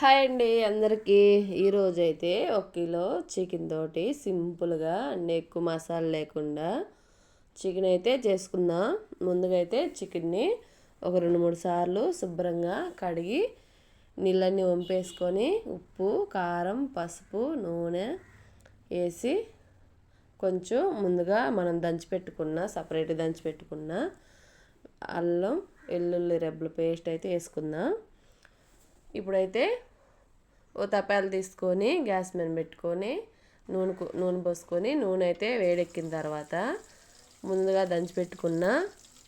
Hi అండి అందరికీ. ఈరోజు అయితే ఒక కిలో చికెన్ తోటి సింపుల్గా అండ్ ఎక్కువ మసాలా లేకుండా చికెన్ అయితే చేసుకుందాం. ముందుగా అయితే చికెన్ని ఒక రెండు మూడు సార్లు శుభ్రంగా కడిగి నీళ్ళన్నీ వంపేసుకొని ఉప్పు కారం పసుపు నూనె వేసి కొంచెం ముందుగా మనం దంచిపెట్టుకున్న సపరేట్ దంచిపెట్టుకున్న అల్లం వెల్లుల్లి రెబ్బల పేస్ట్ అయితే వేసుకుందాం. ఇప్పుడైతే ఓ తపాలు తీసుకొని గ్యాస్ మీద పెట్టుకొని నూనె నూనె పోసుకొని నూనె అయితే వేడెక్కిన తర్వాత ముందుగా దంచి పెట్టుకున్న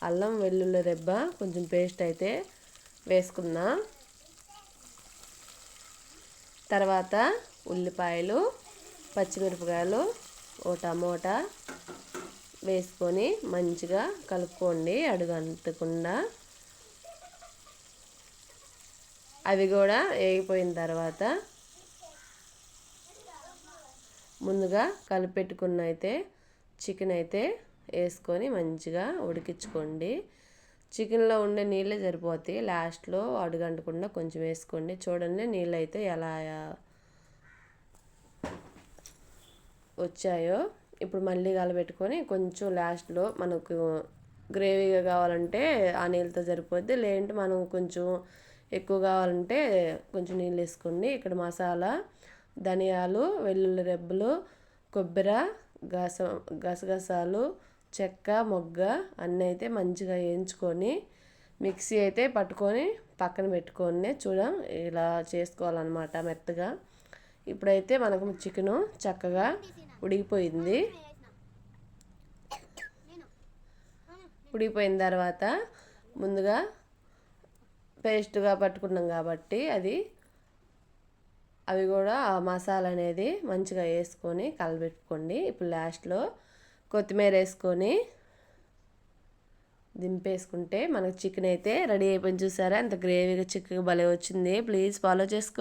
అల్లం వెల్లుల్లి రెబ్బ కొంచెం పేస్ట్ అయితే వేసుకున్నా. తర్వాత ఉల్లిపాయలు పచ్చిమిరపకాయలు ఓ టమోటా వేసుకొని మంచిగా కలుపుకోండి అడుగు అంటకుండా అవి కూడా వేగిపోయిన తర్వాత ముందుగా కలిపెట్టుకున్న అయితే చికెన్ అయితే వేసుకొని మంచిగా ఉడికించుకోండి. చికెన్లో ఉండే నీళ్ళే సరిపోతాయి. లాస్ట్లో అడుగంటకుండా కొంచెం వేసుకోండి. చూడండి నీళ్ళు అయితే ఎలా వచ్చాయో. ఇప్పుడు మళ్ళీ కలబెట్టుకొని కొంచెం లాస్ట్లో మనకు గ్రేవీగా కావాలంటే ఆ నీళ్ళతో సరిపోద్ది. లేదంటే మనం కొంచెం ఎక్కువ కావాలంటే కొంచెం నీళ్ళు వేసుకోండి. ఇక్కడ మసాలా ధనియాలు వెల్లుల్లి రెబ్బలు కొబ్బరి గస గసగసాలు చెక్క మొగ్గ అన్నీ అయితే మంచిగా వేయించుకొని మిక్సీ అయితే పట్టుకొని పక్కన పెట్టుకొని చూడ ఇలా చేసుకోవాలన్నమాట మెత్తగా. ఇప్పుడైతే మనకు చికెను చక్కగా ఉడికిపోయింది. ఉడికిపోయిన తర్వాత ముందుగా పేస్ట్గా పట్టుకున్నాం కాబట్టి అది అవి కూడా ఆ మసాలా అనేది మంచిగా వేసుకొని కలబెట్టుకోండి. ఇప్పుడు లాస్ట్లో కొత్తిమీర వేసుకొని దింపేసుకుంటే మనకు చికెన్ అయితే రెడీ అయిపోయింది చూసారా? అంత గ్రేవీగా చిక్కగా భలే వచ్చింది. ప్లీజ్ ఫాలో చేసుకో